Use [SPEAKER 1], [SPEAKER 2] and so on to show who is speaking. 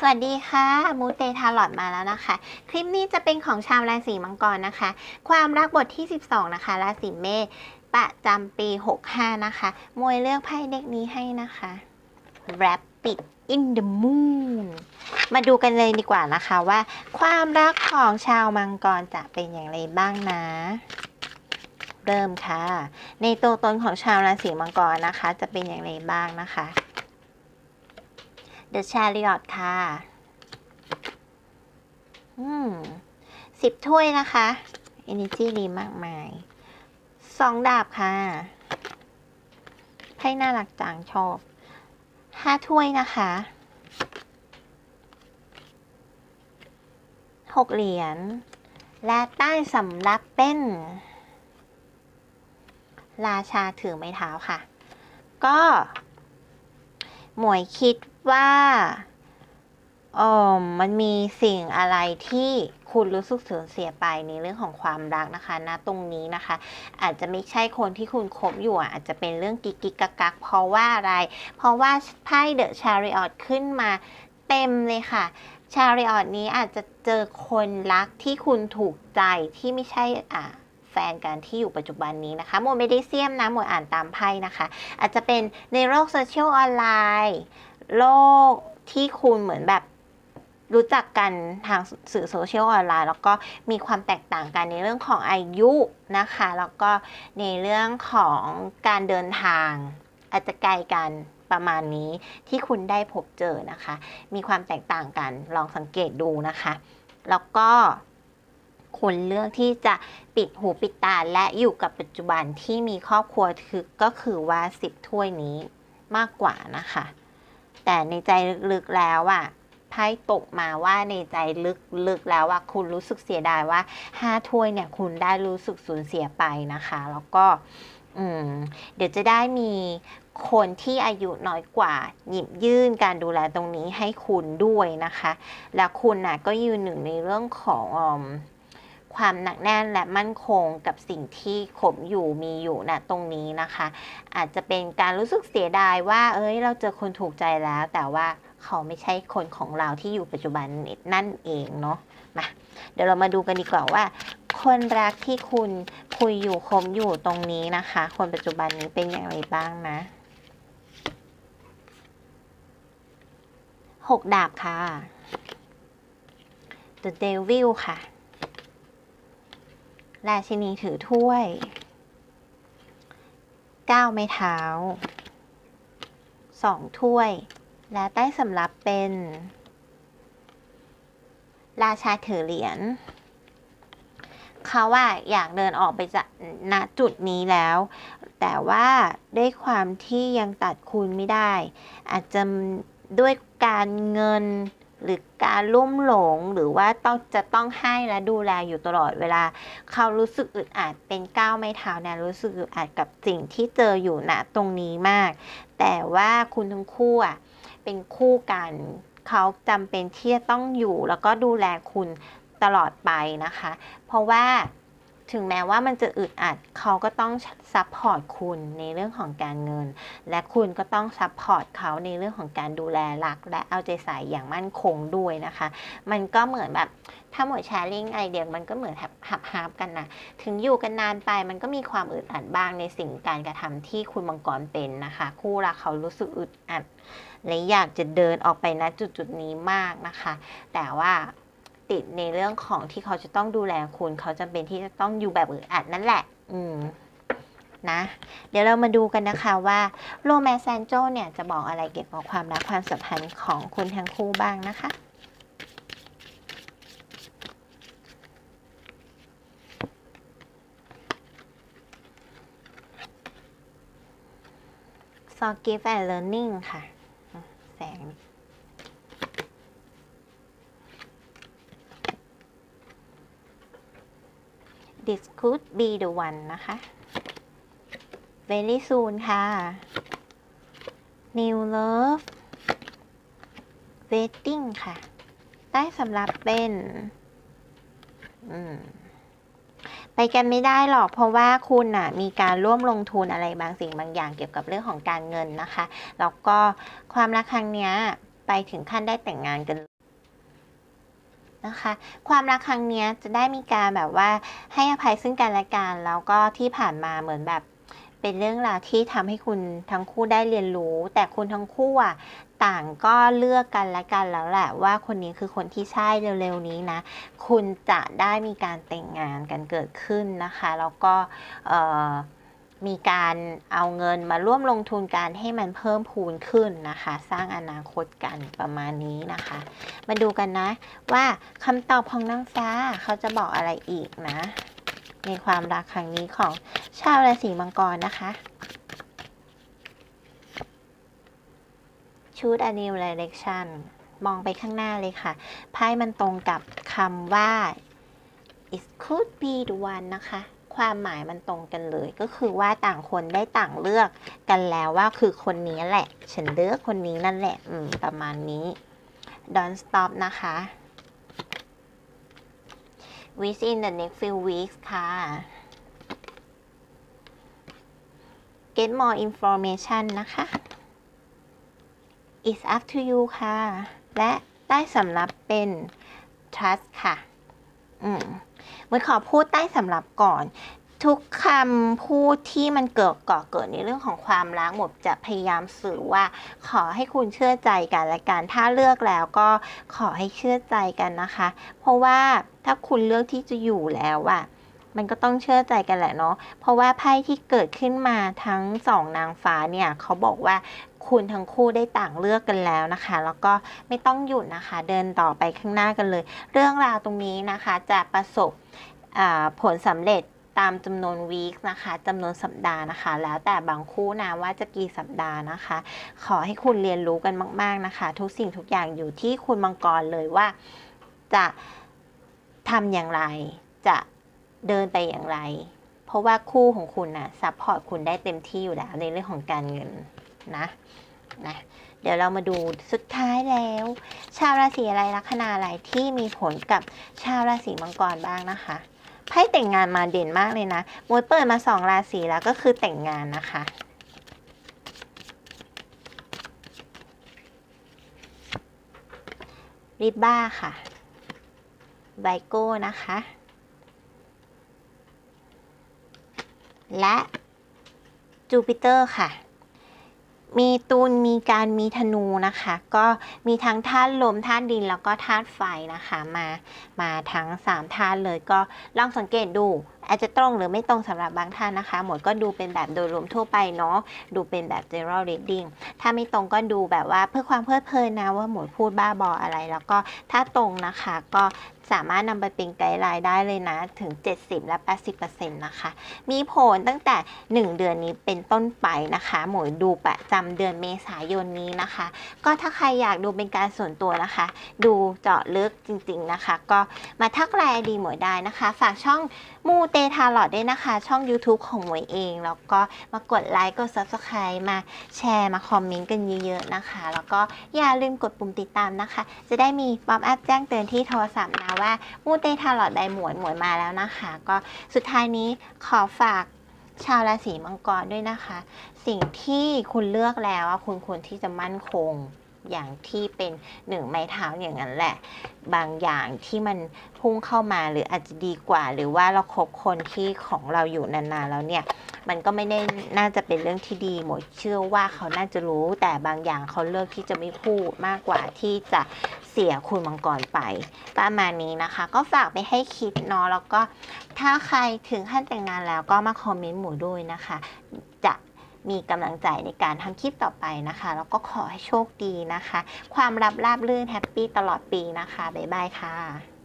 [SPEAKER 1] สวัสดีค่ะมูเตทาลอดมาแล้วนะคะ คลิปนี้จะเป็นของชาวราศีมังกรนะคะ ความรักบทที่ 12 นะคะ ราศีเมษประจำปี 65 นะคะ มวยเลือกไพ่เด็กนี้ให้นะคะ Rapid in the Moon มาดูกันเลยดีกว่านะคะว่า ความรักของชาวมังกรจะเป็นอย่างไรบ้างนะเริ่มค่ะ ในตัวตนของชาวราศีมังกรนะคะ จะเป็นอย่างไรบ้างนะคะ The Chariot ค่ะ อืมสิบถ้วยนะคะ Energy ดีมากมายสองดาบค่ะให้น่ารักจังชอบห้าถ้วยนะคะหกเหรียญ และใต้สำรับเป็น ราชาถือไม้เท้าค่ะ ก็ หมวยคิด ว่าออมันมีสิ่งอะไรที่คุณรู้สึกสูญเสียไปในเรื่องของความรักนะคะณตรงนี้นะคะ อาจจะไม่ใช่คนที่คุณคบอยู่อาจจะเป็นเรื่องกิกกิกกักกักเพราะว่าอะไร เพราะว่าไพ่เดอะชาริออตขึ้นมาเต็มเลยค่ะ ชาริออตนี้อาจจะเจอคนรักที่คุณถูกใจที่ไม่ใช่อะแฟนกันที่อยู่ปัจจุบันนี้นะคะโมไม่ได้เสียมนะโมอ่านตามไพ่นะคะ อาจจะเป็นในโลกโซเชียลออนไลน์ โลกที่คุณเหมือนแบบรู้จักกันทางสื่อโซเชียลออนไลน์แล้วก็มีความแตกต่างกันในเรื่องของอายุนะคะ แล้วก็ในเรื่องของการเดินทางอาจจะไกลกันประมาณนี้ที่คุณได้พบเจอนะคะ มีความแตกต่างกันลองสังเกตดูนะคะ แล้วก็คุณเลือกที่จะปิดหูปิดตาและอยู่กับปัจจุบันที่มีครอบครัวคือก็คือว่าสิบถ้วยนี้มากกว่านะคะ แต่ในใจลึกๆแล้วอะไพ่ตกมาว่าในใจลึกๆแล้วว่าคุณรู้สึกเสียดายว่าห้าถ้วยเนี่ยคุณได้รู้สึกสูญเสียไปนะคะ แล้วก็อืมเดี๋ยวจะได้มีคนที่อายุน้อยกว่า หยิบยื่นการดูแลตรงนี้ให้คุณด้วยนะคะ และคุณน่ะก็ยืนหนึ่งในเรื่องของอม ความหนักแน่นและมั่นคงกับสิ่งที่ขมอยู่มีอยู่ณตรงนี้นะคะ อาจจะเป็นการรู้สึกเสียดายว่า เอ้ย เราเจอคนถูกใจแล้ว แต่ว่าเขาไม่ใช่คนของเราที่อยู่ปัจจุบันนั่นเองเนาะมาเดี๋ยวเรามาดูกันดีกว่าว่า คนรักที่คุณคุยอยู่คมอยู่ตรงนี้นะคะ คนปัจจุบันนี้เป็นอย่างไรบ้างนะหกดาบค่ะ The Devil ค่ะ ราชินีถือถ้วยก้าวไม้เท้าสองถ้วย และใต้สำรับเป็น ราชาถือเหรียญเขาว่าอยากเดินออกไปจากณจุดนี้แล้ว แต่ว่าด้วยความที่ยังตัดคุณไม่ได้ อาจจะด้วยการเงิน หรือการลุ่มหลงหรือว่าต้องจะต้องให้และดูแลอยู่ตลอดเวลา เขารู้สึกอึดอัดเป็นก้าวไม่เท้าแนี่ยรู้สึกอึดอัดกับสิ่งที่เจออยู่ณตรงนี้มาก แต่ว่าคุณทั้งคู่อะเป็นคู่กันเขาจำเป็นที่จะต้องอยู่แล้วก็ดูแลคุณตลอดไปนะคะ เพราะว่า ถึงแม้ว่ามันจะอึดอัดเขาก็ต้องซัพพอร์ตคุณในเรื่องของการเงิน และคุณก็ต้องซัพพอร์ตเขาในเรื่องของการดูแลรัก และเอาใจใส่อย่างมั่นคงด้วยนะคะ มันก็เหมือนแบบถ้าหมดแชร์ลิงไอเดียมันก็เหมือนหับฮับกันนะถึงอยู่กันนานไปมันก็มีความอึดอัดบ้างในสิ่งการกระทำที่คุณมังกรเป็นนะคะ คู่รักเขารู้สึกอึดอัดและอยากจะเดินออกไปณจุดจุดนี้มากนะคะ แต่ว่า ติดในเรื่องของที่เขาจะต้องดูแลคุณ เขาจำเป็นที่จะต้องอยู่แบบอึดอัดนั่นแหละ อืมนะเดี๋ยวเรามาดูกันนะคะว่าโรแมนแซนโจเนี่ยจะบอกอะไรเกี่ยวกับความรักความสัมพันธ์ของคุณทั้งคู่บ้างนะคะ Forgive and Learning ค่ะอะ แสง This could be the one นะคะ Very soon ค่ะ New Love Waiting ค่ะ ได้สำหรับเป็นอืมไปกันไม่ได้หรอกเพราะว่าคุณน่ะมีการร่วมลงทุนอะไรบางสิ่งบางอย่างเกี่ยวกับเรื่องของการเงินนะคะ แล้วก็ความรักครั้งนี้ไปถึงขั้นได้แต่งงานกัน นะคะ ความรักครั้งนี้จะได้มีการแบบว่าให้อภัยซึ่งกันและกันแล้วก็ที่ผ่านมาเหมือนแบบเป็นเรื่องราวที่ทำให้คุณทั้งคู่ได้เรียนรู้ แต่คุณทั้งคู่อะต่างก็เลือกกันและกันแล้วแหละว่าคนนี้คือคนที่ใช่เร็วๆนี้นะ คุณจะได้มีการแต่งงานกันเกิดขึ้นนะคะ แล้วก็เออ มีการเอาเงินมาร่วมลงทุนการให้มันเพิ่มพูนขึ้นนะคะ สร้างอนาคตกันประมาณนี้นะคะ มาดูกันนะว่าคำตอบของนางฟ้าเขาจะบอกอะไรอีกนะ ในความรักครั้งนี้ของชาวราศีมังกรนะคะ ชุด a new direction มองไปข้างหน้าเลยค่ะไพ่มันตรงกับคำว่า it could be the one นะคะ ความหมายมันตรงกันเลย ก็คือว่าต่างคนได้ต่างเลือกกันแล้วว่าคือคนนี้แหละ ฉันเลือกคนนี้นั่นแหละ อืม ประมาณนี้ don't stop นะคะ within the next few weeks ค่ะ get more information นะคะ it's up to you ค่ะ และใต้สำรับเป็น trust ค่ะ อืม ไว้ขอพูดใต้สำหรับก่อน ทุกคำพูดที่มันเกิดก่อเกิดในเรื่องของความรักหมดจะพยายามสื่อว่า ขอให้คุณเชื่อใจกันและกันถ้าเลือกแล้วก็ขอให้เชื่อใจกันนะคะ เพราะว่าถ้าคุณเลือกที่จะอยู่แล้วอะมันก็ต้องเชื่อใจกันแหละเนาะ เพราะว่าไพ่ที่เกิดขึ้นมาทั้งสองนางฟ้าเนี่ย เขาบอกว่า คุณทั้งคู่ได้ต่างเลือกกันแล้วนะคะ แล้วก็ไม่ต้องหยุดนะคะ เดินต่อไปข้างหน้ากันเลย เรื่องราวตรงนี้นะคะจะประสบผลสำเร็จตามจำนวนวีคนะคะจำนวนสัปดาห์นะคะ แล้วแต่บางคู่นะว่าจะกี่สัปดาห์นะคะ ขอให้คุณเรียนรู้กันมาก ๆนะคะ ทุกสิ่งทุกอย่างอยู่ที่คุณมังกรเลยว่าจะทำอย่างไร จะเดินไปอย่างไร เพราะว่าคู่ของคุณนะซัพพอร์ตคุณได้เต็มที่อยู่แล้วในเรื่องของการเงิน นะนะเดี๋ยวเรามาดูสุดท้ายแล้ว ชาวราศีอะไรลัคนาอะไรที่มีผลกับชาวราศีมังกรบ้างนะคะไพ่แต่งงานมาเด่นมากเลยนะมวยเปิดมาสองราศีแล้วก็คือแต่งงานนะคะริบบ้าค่ะไบโก้นะคะ และจูปิเตอร์ค่ะ มีตูนมีการมีธนูนะคะ ก็มีทั้งธาตุลมธาตุดินแล้วก็ธาตุไฟนะคะมามาทั้ง3ธาตุเลยก็ลองสังเกตดู อาจจะตรงหรือไม่ตรงสำหรับบางท่านนะคะ หมดก็ดูเป็นแบบโดยรวมทั่วไปเนาะดูเป็นแบบ general reading ถ้าไม่ตรงก็ดูแบบว่าเพื่อความเพลิดเพลินนะว่าหมดพูดบ้าบออะไร แล้วก็ถ้าตรงนะคะก็ สามารถนำไปเป็นไกด์ไลน์ได้เลยนะ ถึง 70 และ 80%นะคะ มีผลตั้งแต่ 1 เดือนนี้เป็นต้นไปนะคะ หมวยดูประจำเดือนเมษายนนี้นะคะ ก็ถ้าใครอยากดูเป็นการส่วนตัวนะคะ ดูเจาะลึกจริงๆนะคะ ก็มาทักไลน์ดีหมวยได้นะคะ ฝากช่องมูเตทาลอดด้วยนะคะ ช่อง YouTube ของหมวยเอง แล้วก็มากดไลค์กด Subscribe มาแชร์มาคอมเมนต์กันเยอะๆนะคะ แล้วก็อย่าลืมกดปุ่มติดตามนะคะ จะได้มีป๊อปอัพแจ้งเตือนที่โทรศัพท์นะว่ามูเตทาลอดไดหมวยหมวยมาแล้วนะคะ ก็สุดท้ายนี้ขอฝากชาวราศีมังกรด้วยนะคะ สิ่งที่คุณเลือกแล้วคุณควรที่จะมั่นคง อย่างที่เป็นหนึ่งไม้เท้าอย่างนั้นแหละ บางอย่างที่มันพุ่งเข้ามาหรืออาจจะดีกว่า หรือว่าเราคบคนที่ของเราอยู่นานๆแล้วเนี่ย มันก็ไม่ได้น่าจะเป็นเรื่องที่ดีหมดเชื่อว่าเขาน่าจะรู้ แต่บางอย่างเขาเลือกที่จะไม่พูดมากกว่าที่จะเสียคุณมังกรไป ประมาณนี้นะคะ ก็ฝากไปให้คิดเนาะแล้วก็ถ้าใครถึงขั้นแต่งงานแล้วก็มาคอมเมนต์หมูด้วยนะคะ มีกำลังใจในการทำคลิปต่อไปนะคะ แล้วก็ขอให้โชคดีนะคะ ความรับราบรื่นแฮปปี้ตลอดปีนะคะ บ๊ายบายค่ะ